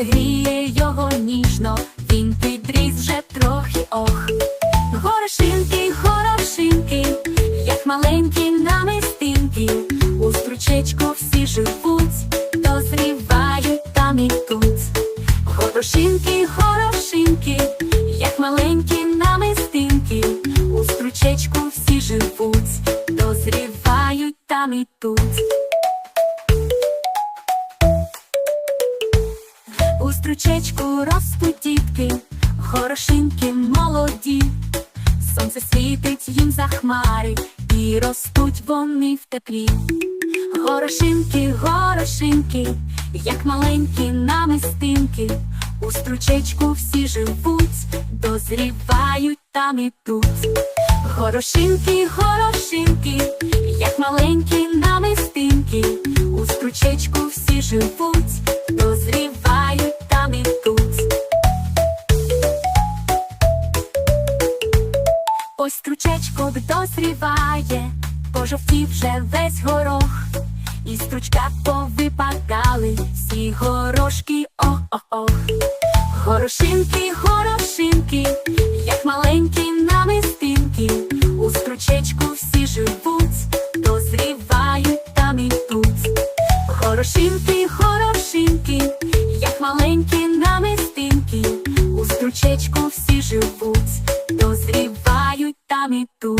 сонце гріє його ніжно, він підріс вже трохи ох. Горошинки, горошинки, як маленькі намистинки, у стручечку всі живуть, дозрівають там і тут. Горошинки, горошинки, як маленькі намистинки, у стручечку всі живуть, дозрівають там і тут. У стручечку ростуть дітки, горошинки молоді, сонце світить їм за хмари, і ростуть вони в теплі. Горошинки, горошинки, як маленькі намистинки, у стручечку всі живуть, дозрівають там і тут. Горошинки, горошинки, як маленькі намистинки, у стручечку всі живуть, Ось кручечко дозріває, пожовтів вже весь горох, і стручка повипадали всі горошки ох-ох-ох. хорошинки, хорошинки, як маленькі намистинки, у стручечку всі живуть, дозрівають там і тут. Хорошинки, хорошинки, як маленькі намистинки, у стручечку всі живуть. bonitos.